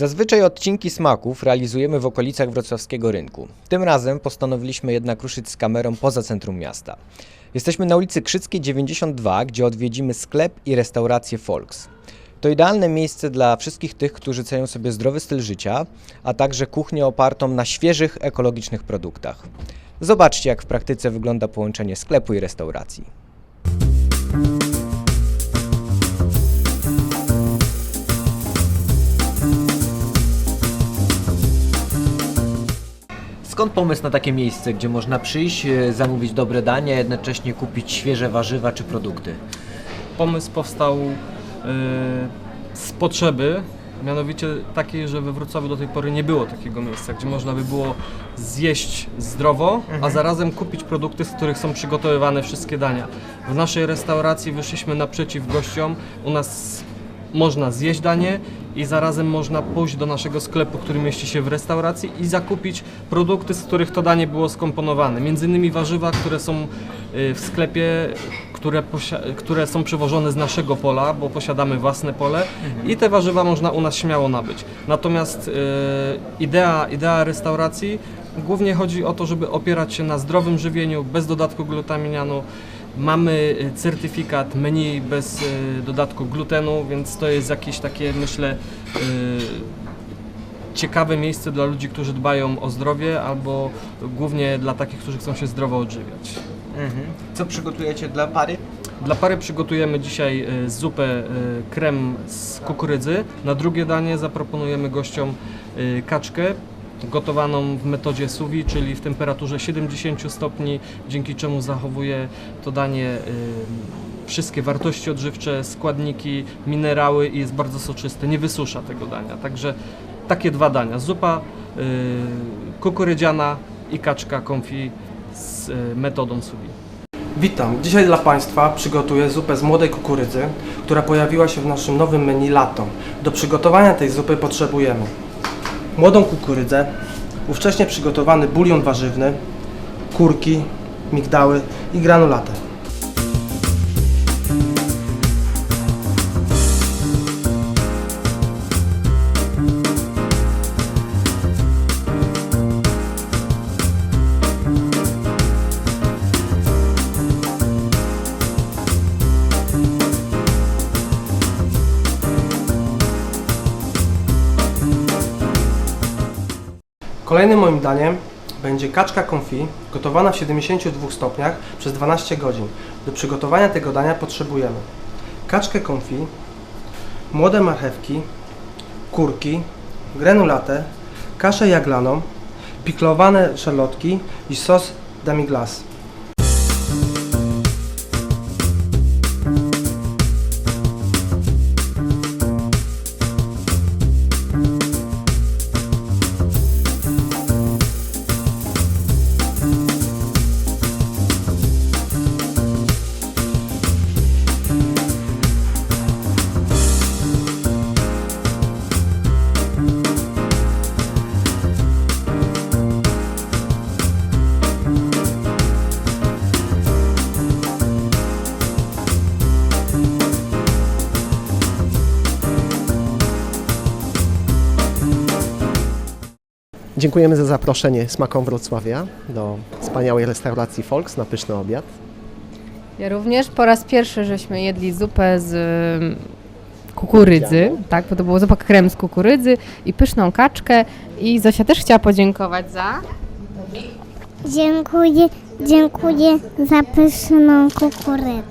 Zazwyczaj odcinki smaków realizujemy w okolicach wrocławskiego rynku. Tym razem postanowiliśmy jednak ruszyć z kamerą poza centrum miasta. Jesteśmy na ulicy Krzyckiej 92, gdzie odwiedzimy sklep i restaurację Folks. To idealne miejsce dla wszystkich tych, którzy cenią sobie zdrowy styl życia, a także kuchnię opartą na świeżych, ekologicznych produktach. Zobaczcie, jak w praktyce wygląda połączenie sklepu i restauracji. Skąd pomysł na takie miejsce, gdzie można przyjść, e, zamówić dobre danie, a jednocześnie kupić świeże warzywa czy produkty? Pomysł powstał e, z potrzeby, mianowicie takiej, że we Wrocławiu do tej pory nie było takiego miejsca, gdzie można by było zjeść zdrowo, a zarazem kupić produkty, z których są przygotowywane wszystkie dania. W naszej restauracji wyszliśmy naprzeciw gościom, u nas można zjeść danie i zarazem można pójść do naszego sklepu, który mieści się w restauracji i zakupić produkty, z których to danie było skomponowane. Między innymi warzywa, które są y, w sklepie, które, które są przywożone z naszego pola, bo posiadamy własne pole i te warzywa można u nas śmiało nabyć. Natomiast y, idea, idea restauracji głównie chodzi o to, żeby opierać się na zdrowym żywieniu, bez dodatku glutaminianu. Mamy y, certyfikat menu bez y, dodatku glutenu, więc to jest jakieś takie, myślę, y, ciekawe miejsce dla ludzi, którzy dbają o zdrowie, albo głównie dla takich, którzy chcą się zdrowo odżywiać. Co przygotujecie dla pary? Dla pary przygotujemy dzisiaj zupę krem z kukurydzy. Na drugie danie zaproponujemy gościom kaczkę gotowaną w metodzie vide, czyli w temperaturze 70 stopni, dzięki czemu zachowuje to danie y, wszystkie wartości odżywcze, składniki, minerały i jest bardzo soczyste, nie wysusza tego dania. Także takie dwa dania, zupa y, kukurydziana i kaczka konfi z y, metodą vide. Witam. Dzisiaj dla Państwa przygotuję zupę z młodej kukurydzy, która pojawiła się w naszym nowym menu lato. Do przygotowania tej zupy potrzebujemy młodą kukurydzę, ówcześnie przygotowany bulion warzywny, kurki, migdały i granulatę. Kolejnym moim daniem będzie kaczka confit gotowana w 72 stopniach przez 12 godzin. Do przygotowania tego dania potrzebujemy kaczkę confit, młode marchewki, kurki, granulatę, kaszę jaglaną, piklowane szarlotki i sos demi-glace. Dziękujemy za zaproszenie Smakom Wrocławia do wspaniałej restauracji Folks na pyszny obiad. Ja również. Po raz pierwszy żeśmy jedli zupę z mm, kukurydzy, tak, bo to było zupa krem z kukurydzy i pyszną kaczkę. I Zosia też chciała podziękować za... Dziękuję, dziękuję za pyszną kukurydzę.